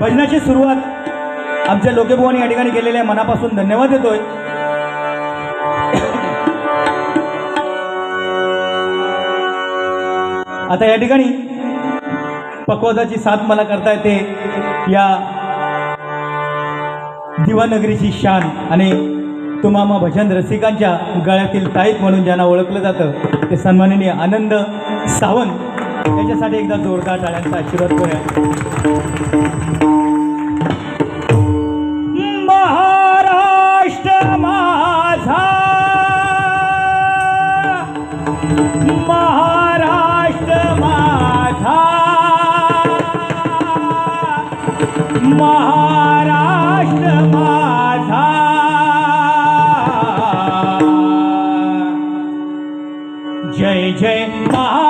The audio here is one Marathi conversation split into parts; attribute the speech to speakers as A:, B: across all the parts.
A: भजनाची सुरुवात आमच्या लोकेभुवानी या ठिकाणी केलेल्या मनापासून धन्यवाद देतोय. आता या ठिकाणी पक्वादाची साथ मला करता येते. या दिवानगरीची शान आणि तुम्हामा भजन रसिकांच्या गळ्यातील ताईत म्हणून ज्यांना ओळखलं जातं ते सन्माननीय आनंद सावंत त्याच्यासाठी एकदा जोरदार टाळ्यांचा आशीर्वाद करूया. महाराष्ट्र माझा. महाराष्ट्र माझा. महाराष्ट्र माझा. जय जय महा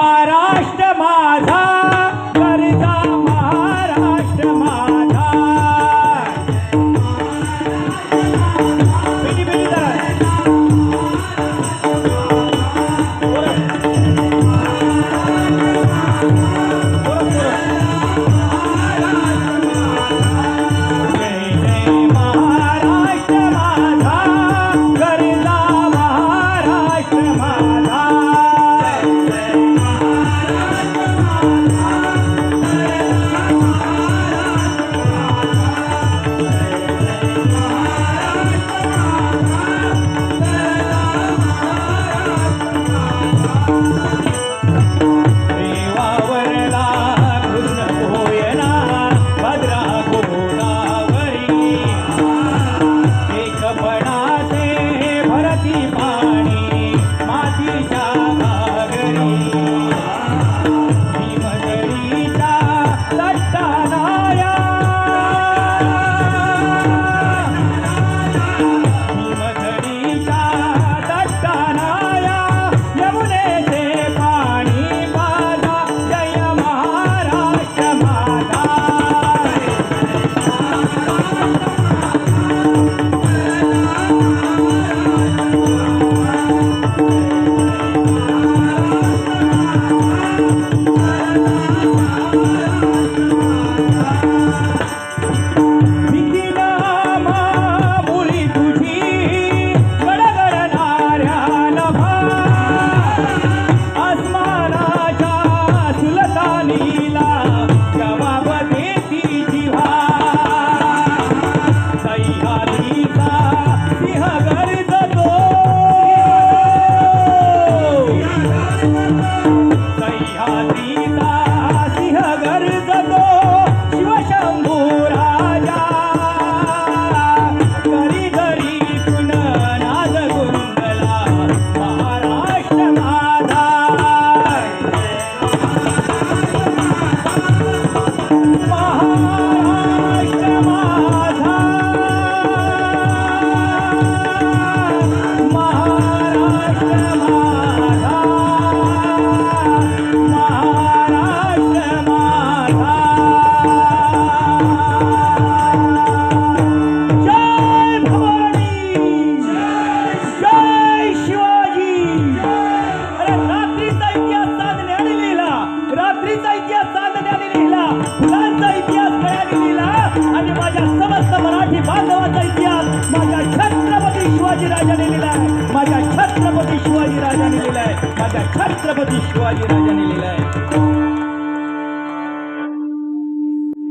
A: राजा छत्रपती शिवाजी राजाने लिहिलाय.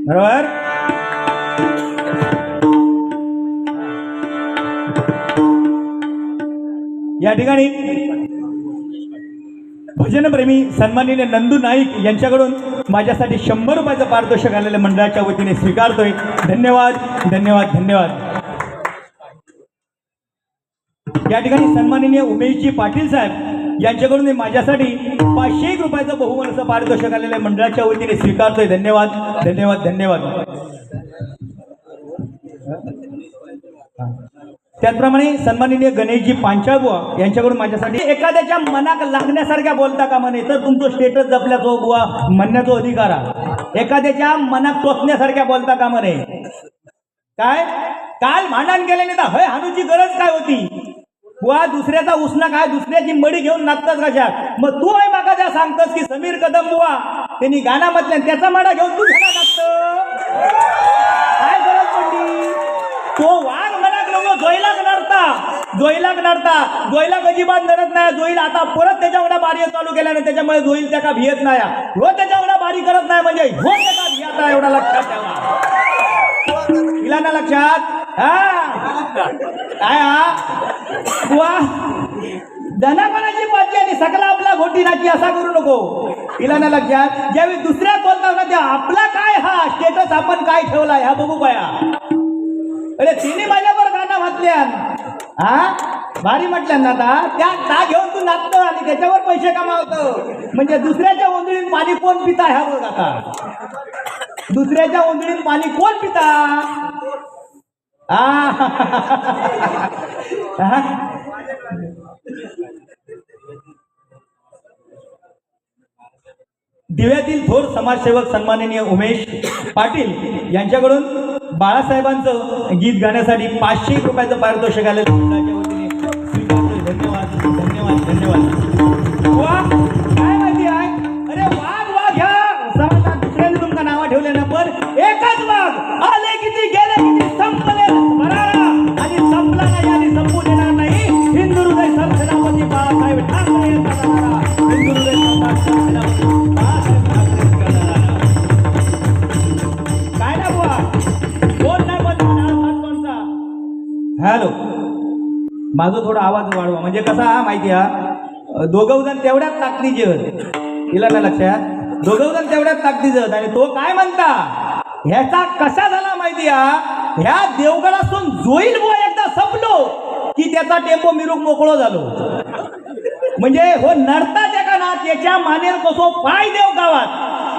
A: बरोबर? या ठिकाणी भजनप्रेमी सन्माननीय नंदू नाईक यांच्याकडून माझ्यासाठी शंभर रुपयाचं पारितोषिक आलेल्या मंडळाच्या वतीने स्वीकारतोय. धन्यवाद धन्यवाद धन्यवाद. या ठिकाणी सन्माननीय उमेशजी पाटील साहेब यांच्याकडून मी माझ्यासाठी पाचशे एक रुपयाचं बहुमानाचं पारितोषिक आहे मंडळाच्या वतीने स्वीकारतोय. धन्यवाद. धन्यवाद धन्यवाद. त्याचप्रमाणे सन्माननीय गणेशजी पांचाळबुवा यांच्याकडून माझ्यासाठी एखाद्याच्या मनाक लागण्यासारख्या बोलता का म्हणे तर तुमचं स्टेटस जपल्याचो बुवा म्हणण्याचा अधिकार आहे. एखाद्याच्या मनाक टोचण्यासारख्या बोलता का म्हणे काय? काल भांडण केल्याने नाही तर हय हानूची गरज काय होती? बुवा दुसऱ्याचा उसना काय दुसऱ्याची मडी घेऊन नाचतस कशात? मग तू आहे मागा त्या सांगतस की समीर कदम बुवा त्यांनी गाण्यामधल्या त्याचा मडा घेऊन तू घ्या नाचत. काय गरज पडली? तो वाघ मला नको जोईला नडता जोईला नडता जोईला अजिबात नडत नाही. जोईल आता परत त्याच्या एवढा बारी चालू केल्याने त्याच्यामुळे जोईल त्या का भियत नाही. ह्यो त्याच्या एवढा बारी करत नाही म्हणजे हो त्याचा भियत नाही एवढा लक्षात ठेवा. तिला ना लक्षात? हा. काय हा? वा. धनापणाची पाचली आणि सकला आपला घोटी नाची असा करू नको. तिला ना लक्षात. ज्यावेळी दुसऱ्या बोलता ना त्या आपला काय हा? स्टेटस आपण काय ठेवला ह्या बघू पाया. अरे तिने माझ्यावर गाणं घातल्यान हा? भारी म्हटल्यान ना आता त्या ता घेऊन तू नाचतो आणि त्याच्यावर पैसे कमावत. म्हणजे दुसऱ्याच्या ओंजळीत पाणी कोण पिता ह्या बघ आता. दुसऱ्याच्या ओंजळीत पाणी कोण पिता? दिव्यातील थोर समाजसेवक सन्माननीय उमेश पाटील यांच्याकडून बाळासाहेबांचं गीत गाण्यासाठी पाचशे रुपयाचं पारितोषिक आलेलं धन्यवाद धन्यवाद धन्यवाद. काय माहिती आहे? अरे वाघ वाघ ह्या. समाजात दुसऱ्याने तुमका नावं ठेवले ना पण एकच वाघ संपला संपू देणार नाही हिंदू हृदय सरसेनापती बाळासाहेब ठाकरे यांचा हिंदू हृदय सम्राट सरसेनापती बाळासाहेब ठाकरे काय ना बुवा कोण नाही पण हॅलो. माझा थोडा आवाज वाढवा. म्हणजे कसा हा माहिती हा? दोघं जण तेवढ्याच ताकदीचे आहेत तिला ना लक्षात? दोघं जण तेवढ्याच ताकदीचे आहेत आणि तो काय म्हणता? ह्याचा कसा झाला माहिती हा? ह्या देवगडासून जोईल बोय की त्याचा टेम्पो मिरूक मोकळो झालो. म्हणजे हो नडता त्या ना त्याच्या मानेर कसो पाय देव गावात.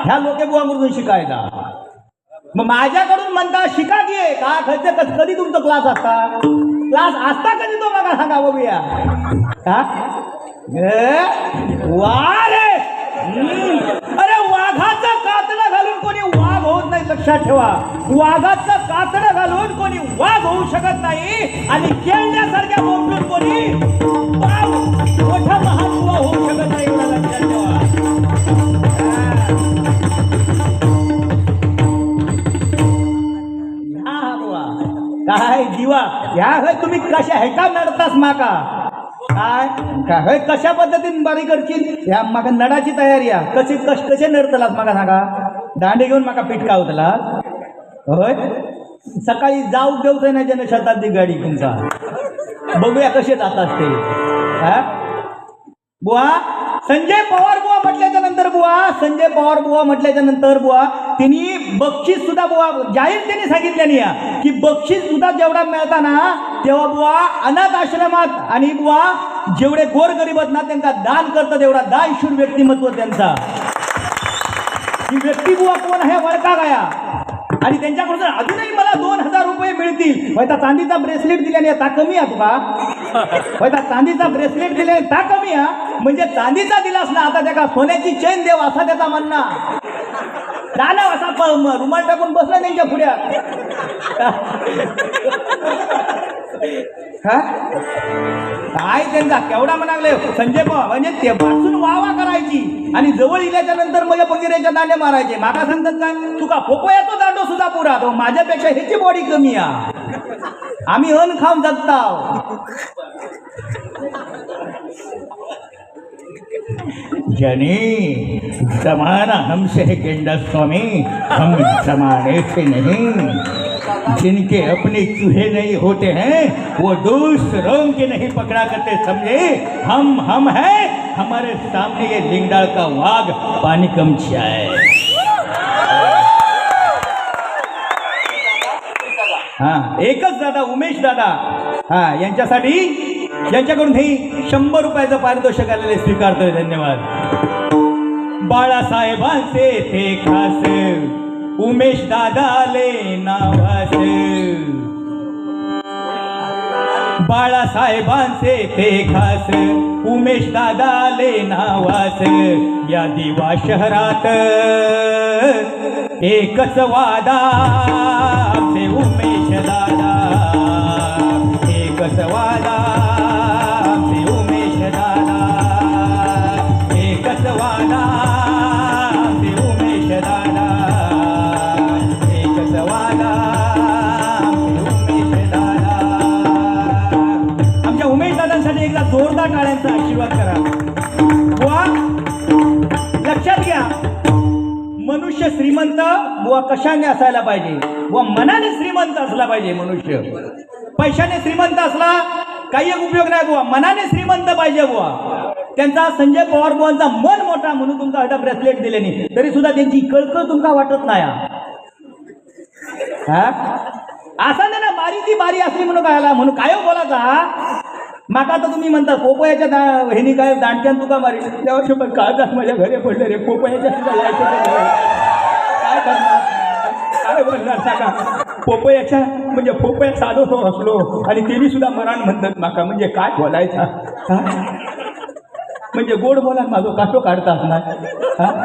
A: ह्या लोके बुवा मृदून शिकायला. मग माझ्याकडून म्हणता शिका की का खर्च कस- कधी तुमचा क्लास असता? क्लास असता कधी तो मला सांगा बघूया वा रे! अरे वाघाचं कातलं नाही लक्षात ठेवा. वाघाचं कातडं घालून कोणी वाघ होऊ शकत नाही आणि केळण्यासारख्या मोठून कोणी मोठा महात्मा होऊ शकत नाही. लक्षात ठेवा. हा काय दिवा ह्या हे तुम्ही कशा हे का नडतास माका? काय? काय कशा पद्धतीने बारी करशील? ह्या माका नडाची तयारी आहे. कशी कश कसे नडतलास माका सांगा? दांडे घेऊन माका पीठ कावतला होय? सकाळी जाऊ देऊच नाही जन शताब्दी गाडी तुमचा बघूया कसे जातात ते हा? बुवा संजय पवार बुवा म्हटल्याच्या नंतर बुवा संजय पवार बुवा म्हटल्याच्या नंतर बुवा त्यांनी बक्षीस सुद्धा बुवा जाहीर त्यांनी सांगितल्यानी या की बक्षीस सुद्धा जेवढा मिळताना तेव्हा बुवा अनाथ आश्रमात आणि बुवा जेवढे गोरगरीब आहेत ना त्यांना दान करतात एवढा दानशूर व्यक्तिमत्व त्यांचा. ही व्यक्ती बुवा कोण आहे वरका गाया. आणि त्यांच्याकडून अजूनही मला दोन हजार रुपये मिळतील. वैता त्या चांदीचा ब्रेसलेट दिल्याने ता कमी आहे तुका वैता त्या चांदीचा ब्रेसलेट दिल्याने ता कमी आहे. म्हणजे चांदीचा दिलास ना आता त्याका सोन्याची चैन देव असा त्याचा म्हणणं. दानव असा प- रुमाल टाकून बसला त्यांच्या पुढ्यात. हा? काय त्यांचा? केवढा म्हणाले संजय पवार म्हणजे ते पासून वावा करायची. आणि जवळ इल्याच्या नंतर म्हणजे बगिऱ्याच्या दांडे मारायचे. माका सांगतात काय तुका फोपयाचो दांडो सुद्धा पुरा तो माझ्यापेक्षा ह्याची बॉडी कमी आ. आम्ही अन खाऊन जगताव. जनी जमाना हमसे है गेंडा स्वामी हम जमाने से नहीं. जिनके अपने चूहे नहीं होते हैं वो दूसरों के नहीं पकड़ा करते समझे? हम हम हैं हमारे सामने ये लिंगडाल का वाघ पानी कम छिया है हा एकच दादा उमेश दादा। हा यांच्यासाठी यांच्याकडून हे शंभर रुपयाचं पारितोषिक आलेले स्वीकारतोय धन्यवाद. बाळासाहेबांचे ते खास उमेश दादाले नावास बाळासाहेबांचे ते खास उमेश दादाले नावास या दिवा शहरात एकच वादा उमेश दादा जोरदार टाळ्यांचा आशीर्वाद करा. बुवा लक्षात घ्या. मनुष्य श्रीमंत बुवा कशाने असायला पाहिजे? व मनाने श्रीमंत असला पाहिजे मनुष्य. पैशाने श्रीमंत असला काही एक उपयोग नाही बुवा. मनाने श्रीमंत पाहिजे बुवा. त्यांचा संजय पवार बुवांचा मन मोठा म्हणून तुमचा हटा ब्रेसलेट दिले नाही. तरी सुद्धा त्यांची कळकळ तुमका वाटत नाही. हा. असा नाही ना बारी ती बारी असली म्हणून काय म्हणून काय बोलायचा माका तर तुम्ही म्हणता पोपयाच्या दा हेनी काय दांडक्यान तुका मारी तेव्हा पण काळजात माझ्या घरी पडले रे पोपयाच्या सुद्धा यायचं काय करणार? काय बोलणार सांगा? पोपयाच्या म्हणजे पोपया साधो तो असलो आणि तिनी सुद्धा मरण म्हणतात माका म्हणजे काय बोलायचा? म्हणजे गोड बोला माझं काटो काढता असणार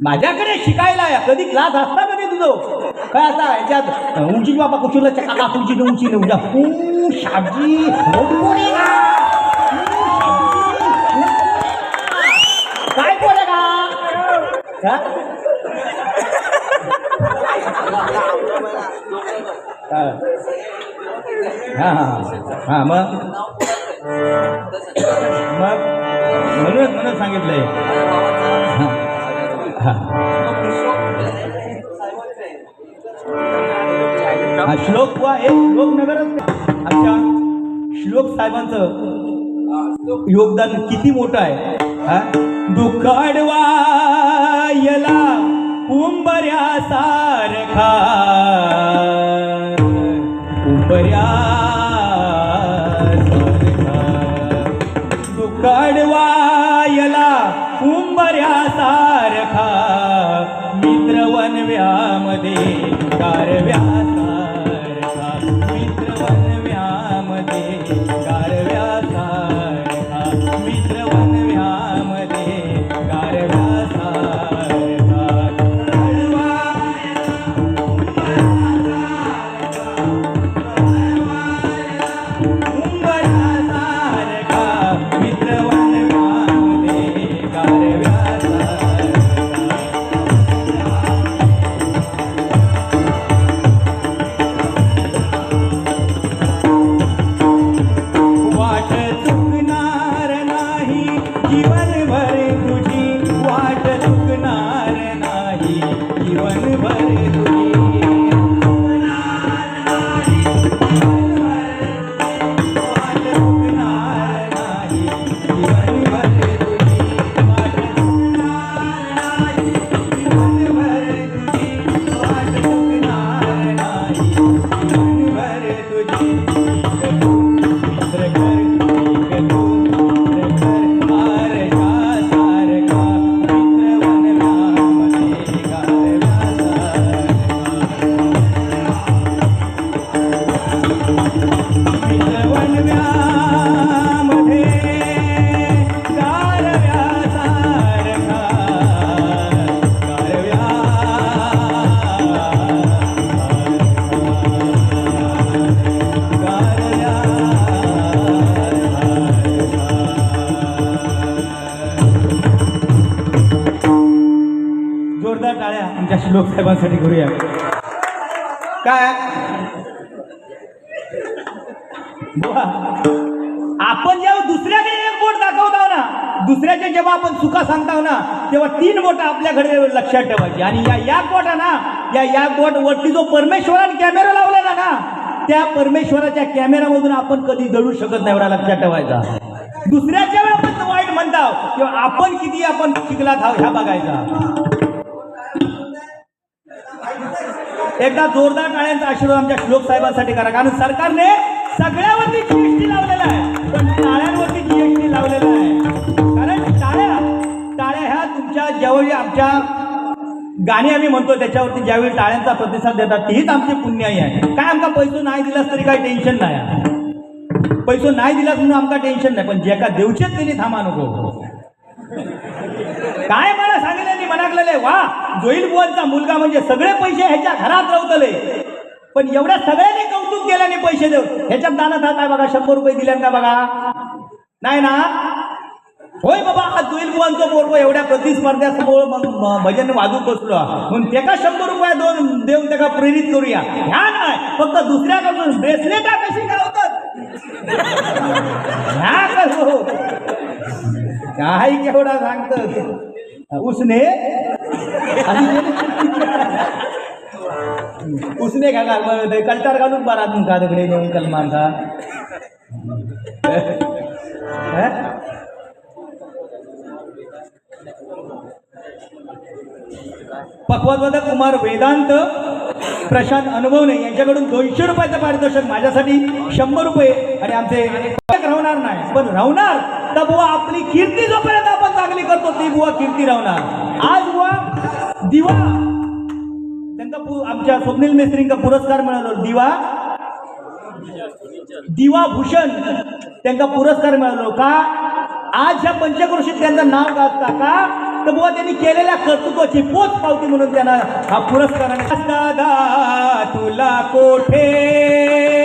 A: माझ्याकडे शिकायला या कधी क्लास असतात कधी तुझं काय आता याच्यात उंची बाबा कुचुला काका तुमची उंची नाही उद्या ऊ, शाबजी बोले का काय बोले का हा? हा हा हा हा मग मग म्हणूनच म्हणून सांगितलंय हा हा हा श्लोक बुवा एक श्लोक आमच्या श्लोक साहेबांचं योगदान किती मोठं आहे? हा? यला अडवायला उंबऱ्या सारखा उंबऱ्या सारखा दुःख अडवायला उंबऱ्या सारखा मित्र वनव्यामध्ये कारव्या Thank you. जोरदार टाळ्या आमच्या श्लोक साहेबांसाठी करूया. काय? आपण जेव्हा दुसऱ्याकडे एक बोट दाखवतो ना दुसऱ्याचे जेव्हा आपण चुका सांगताव ना तेव्हा तीन बोट आपल्याकडे लक्षात ठेवायची. आणि या या बोटा ना या या बोट वरती जो परमेश्वराने कॅमेरा लावलेला ना त्या परमेश्वराच्या कॅमेरामधून आपण कधी दळू शकत नाही एवढा लक्षात ठेवायचा. दुसऱ्याच्या वेळी आपण वाईट म्हणताव किंवा आपण किती आपण शिकलात आहोत ह्या बघायचा. एकदा जोरदार टाळ्यांचा आशीर्वाद आमच्या श्लोक साहेबांसाठी करा. कारण सरकारने सगळ्यावरती जीएसटी लावलेला आहे. पण टाळ्यांवरती जीएसटी लावलेला आहे. कारण टाळ्या टाळ्या ह्या तुमच्या ज्यावेळी आमच्या गाणी आम्ही म्हणतो त्याच्यावरती ज्यावेळी टाळ्यांचा प्रतिसाद देतात तीच आमची पुण्याई आहे. काय आमका पैसो नाही दिलास तरी काही टेन्शन नाही आहे. पैसो नाही दिलास म्हणून आमका टेन्शन नाही पण जे का देऊचेच त्यांनी थांबा नको. काय लागलेले वा जोईल बुवांचा मुलगा म्हणजे सगळे पैसे ह्याच्या घरात रवतले. पण एवढ्या सगळ्यांनी कौतुक केल्याने पैसे देऊ ह्याच्यात दानात जात आहे बघा शंभर रुपये दिल्यान का बघा. नाही ना? होय बाबा आज जोईल बुवांचं पोरव एवढ्या प्रतिस्पर्ध्यासमोर भजन वाजू बसलो. म्हणून त्याका शंभर रुपये दोन देऊन त्याला प्रेरित करूया? ह्या नाही फक्त दुसऱ्याकडून ब्रेसलेटा कशी काय ह्या करू हो. काय केवढा सांगत उसने उसने का घाल कल्टार घालून बरा तुमका तिकडे नेऊन कलमान का हं? पक्वादवादक कुमार वेदांत प्रशांत अनुभवणे यांच्याकडून दोनशे रुपयाचं पारितोषिक माझ्यासाठी शंभर रुपये आणि आमचे राहणार नाही? पण राहणार? तर बुवा आपली कीर्ती जोपर्यंत आपण बुवा कीर्ती रावणार. आज बुवा दिवा. त्यांना आमच्या स्वप्नील मेस्त्रींका पुरस्कार मिळालो. दिवा. दिवा भूषण त्यांना पुरस्कार मिळालो. का? आज ह्या पंचक्रोशीत त्यांचं नाव गाजता का? तर बुवा त्यांनी केलेल्या कर्तृत्वाची पोच पावती म्हणून त्यांना हा पुरस्कार दादा तुला कोठे?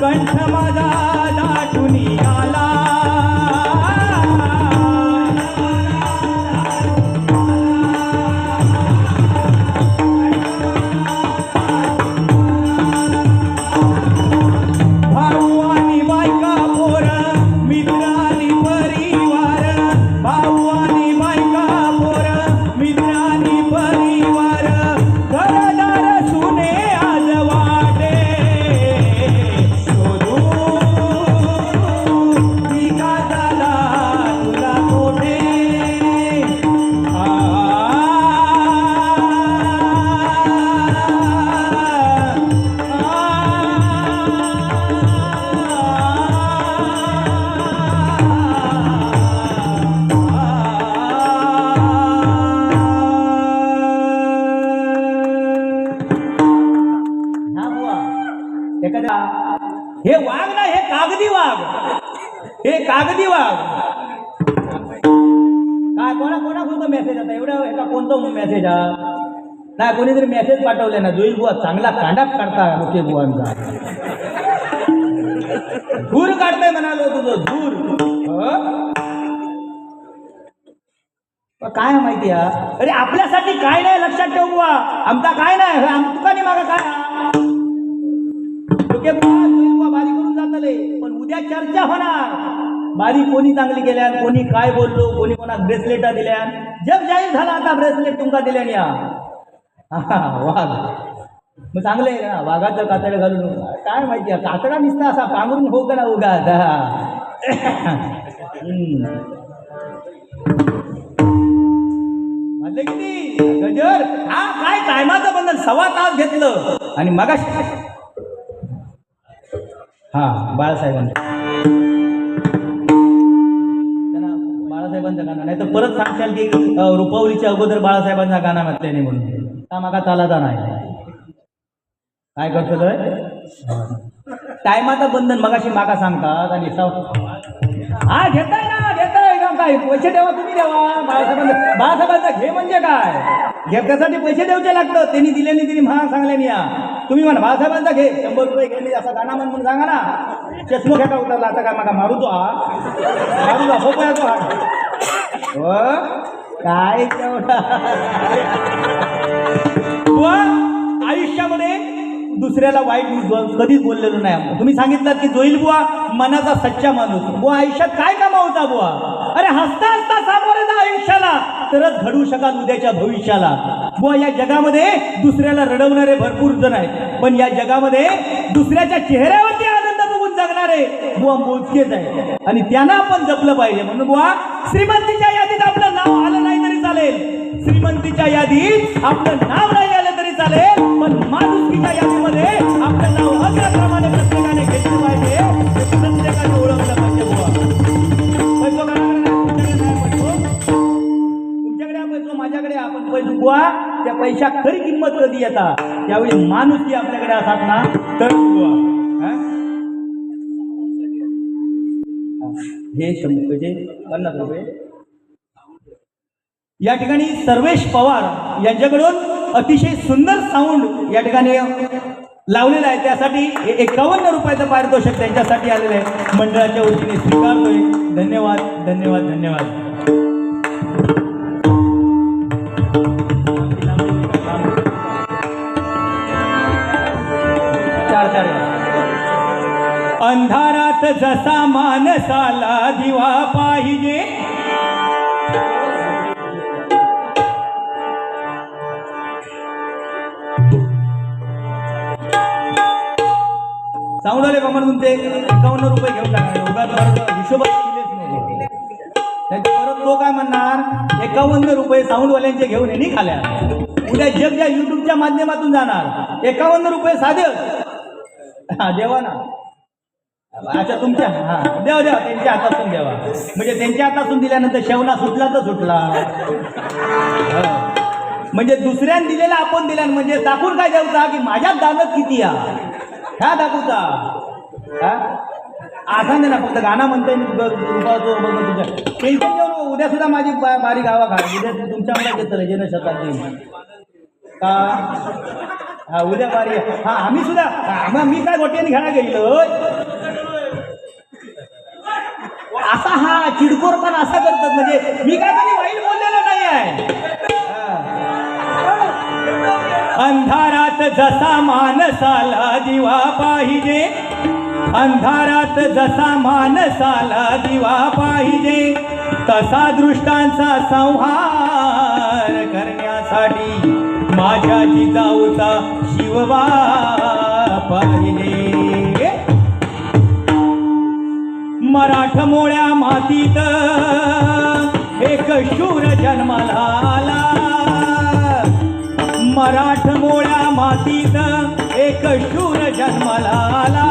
A: कंठ माझा. हे वाघ ना हे कागदी वाघ हे कागदी वाघ काय कोणा कोणा कोणता मेसेज आता एवढ्या एका कोणता मेसेज हा नाही कोणीतरी मेसेज पाठवले ना. जोईल बुवा चांगला कांडा काढता मुके बुवांचा. धूर काढताय म्हणालो तुझं धूर. काय माहिती अरे आपल्यासाठी काय नाही लक्षात ठेवू बुवा. आमचा काय नाही आम तुका नाही मागा काय? बारी करून जातले पण उद्या चर्चा होणार. बारी कोणी चांगली केल्यान कोणी काय बोललो कोणी कोणा ब्रेसलेटा दिल्यान जग जाहीर झाला आता ब्रेसलेट तुमका दिल्यान या वाघ. मग चांगलं आहे ना वाघाचं कातडं घालून काय माहिती आहे कातडा निसता असा पांघरून हो का ना उगा हम्म. किती गजर हा काय टायमाचं बंधन सव्वा तास घेतलं. आणि मगाशी हा बाळासाहेबांचं. त्यांना बाळासाहेबांचं गाणं. नाही तर परत सांगशाल की रुपावलीच्या अगोदर बाळासाहेबांचा गाणं म्हटल्याने म्हणून. का मागा चालाचा नाही काय करतो टायमाचं बंधन मगाशी मागा सांगतात आणि हा घेताय ना घेताय. का काय? पैसे द्यावा तुम्ही द्यावा बाळासाहेबांचा बाळासाहेबांचा घे म्हणजे काय? घेण्यासाठी पैसे द्यायचे लागतं त्यांनी दिल्याने त्यांनी महाग सांगल्याने या. तुम्ही म्हणा बाळासाहेबांचा घे. शंभर रुपये घे असा गाणा म्हण म्हणून सांगा ना. चष्मा घ्या उतरला आता काय मागा मारू तो हा. मारू तो हो तो हा. हो? काय तेवढा? आयुष्यामध्ये दुसऱ्याला वाईट कधीच बोललेलो नाही तुम्ही सांगितलं की जोईल बुवा मनाचा सच्चा माणूस. बुवा आयुष्यात काय कमावता बुवा? अरे हसता हसता सामोरे जा आयुष्याला. तरच घडू शकाल उद्याच्या भविष्याला. बुवा या जगामध्ये दुसऱ्याला रडवणारे भरपूर जण आहेत. पण या जगामध्ये दुसऱ्याच्या चेहऱ्यावरती आनंद बघून जगणारे बुवा मोजकेच आहे आणि त्यांना आपण जपलं पाहिजे. म्हणून बुवा श्रीमंतीच्या यादीत आपलं नाव आलं नाही तरी चालेल. श्रीमंतीच्या यादीत आपलं नाव नाही चालेल पण माणुसकीच्या यादीमध्ये आपलं नाव अग्रक्रमाने प्रत्येकाने घेतलं पाहिजे. प्रत्येकाने ओळखलं पाहिजे तुमच्याकडे पैसो. माझ्याकडे आपण पैसे बुवा त्या पैशा खरी किंमत कधी येतात त्यावेळी माणुसकी आपल्याकडे असतात ना? तर हे? शंभर म्हणजे पन्नास रुपये. या ठिकाणी सर्वेश पवार यांच्याकडून अतिशय सुंदर साऊंड या ठिकाणी लावलेलं आहे. त्यासाठी एकावन्न रुपयाचं पारितोषिक त्यांच्यासाठी आलेलं आहे. मंडळाच्या वतीने स्वीकारतोय. धन्यवाद धन्यवाद धन्यवाद. चार चार. अंधारात जसा मानसाला दिवा पाहिजे साऊंड आले तुमचे एकावन्न रुपये घेऊन टाकले. उगाच परत हिशोबात दिलेच परत तो काय म्हणणार? एकावन्न रुपये साऊंडवाल्यांचे घेऊन यांनी खाल्या. उद्या जग ज्या युट्यूबच्या माध्यमातून जाणार. एकावन्न रुपये साधे. हा देवा ना. अच्छा तुमच्या हा देवा देवा त्यांच्या हातातून देवा. म्हणजे त्यांच्या हातातून दिल्यानंतर शेवना सुटला तर सुटला. म्हणजे दुसऱ्यान दिलेला आपण दिला म्हणजे दाखवून काय द्यावचा की माझ्यात दानत किती या ह्या दाखवता हा? आसान दे ना फक्त गाणं म्हणते मी ब- टेन्शन उद्या सुद्धा माझी बा- बारी गावा खा उद्या तुमच्या घेतलं जे जन शताब्दी. का? हा उद्या बारी हा आम्ही सुद्धा हा, मी काय गोट्याने घ्यायला गेलो असा हा चिडकोर पण असा करतात. म्हणजे मी काय कधी वाईट बोललेलं नाही आहे अंधारात जसा माणसाला दिवा पाहिजे. अंधारात जसा माणसाला दिवा पाहिजे. तसा दृष्टांचा संहार करण्यासाठी माझ्या जिजाऊचा शिवबा पाहिजे मराठमोळ्या मातीत एक शूर जन्माला आला. मराठ मातीत एक शूर जन्माला आला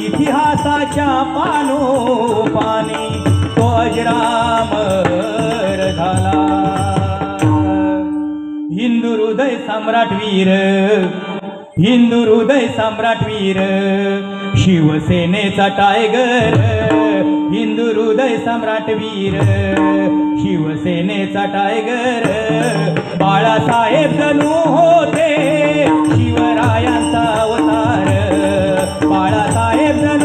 A: इतिहासाच्या पानोपानी तो अजरामर झाला. हिंदू हृदय सम्राट वीर हिंदू हृदय सम्राट वीर शिवसेनेचा टायगर हिंदू हृदय सम्राट वीर शिवसेनेचा टायगर बाळासाहेब जणू होते बाळासाहेब जणू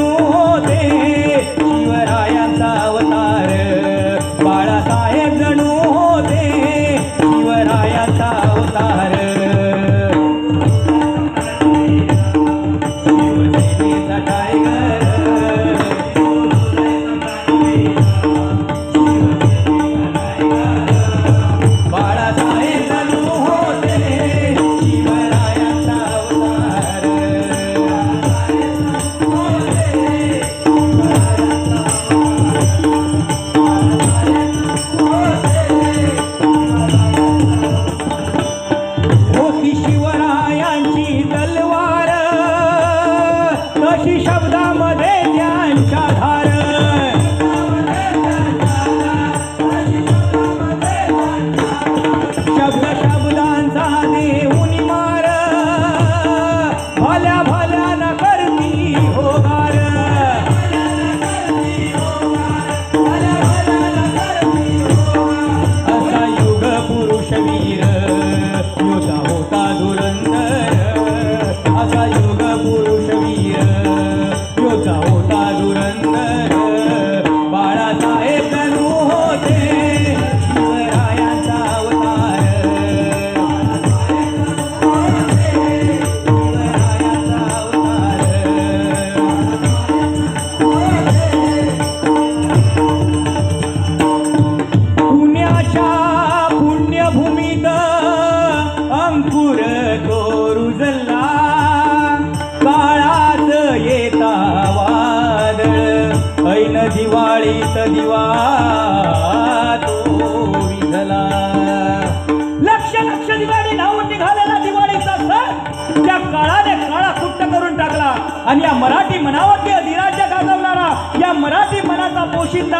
A: आणि या मराठी मनावरती अधिराज्य गाजवणारा या मराठी मनाचा पोशिंदा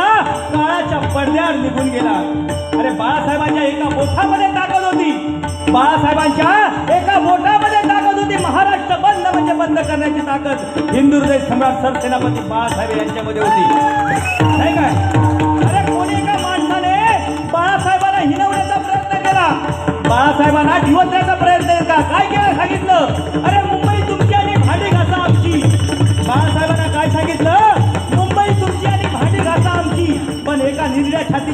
A: काळाच्या पडद्यावर निघून गेला. अरे बाळासाहेबांच्या एका बोठामध्ये ताकद होती. बाळासाहेबांच्या एका बोटामध्ये ताकद होती. महाराष्ट्र बंद म्हणजे बंद करण्याची ताकद. हिंदू हृदय सम्राट सरसेनापती बाळासाहेब यांच्यामध्ये होती. नाही काय? अरे कोणी एका माणसाने बाळासाहेबांना हिनवण्याचा प्रयत्न केला? बाळासाहेबांना दिवसण्याचा प्रयत्न केला. काय केलं? सांगितलं. अरे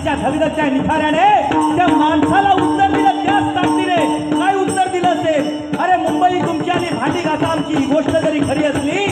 A: निर्ड्या छातीच्या निखाऱ्याने त्या माणसाला उत्तर दिलं त्याच ताकदीने. काय उत्तर दिलं असेल? अरे मुंबई तुमची आणि भांडी घाता आमची. ही गोष्ट जरी खरी असली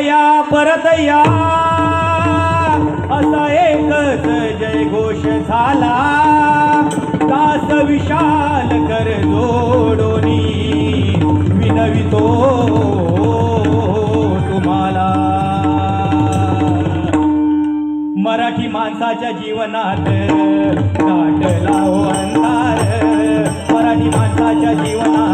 A: या परत या. असा एकच जय घोष झाला. दास विशाल कर जोडोनी विनवितो तुम्हाला. मराठी माणसाच्या जीवनात काट लाव अंधार. मराठी माणसाच्या जीवनात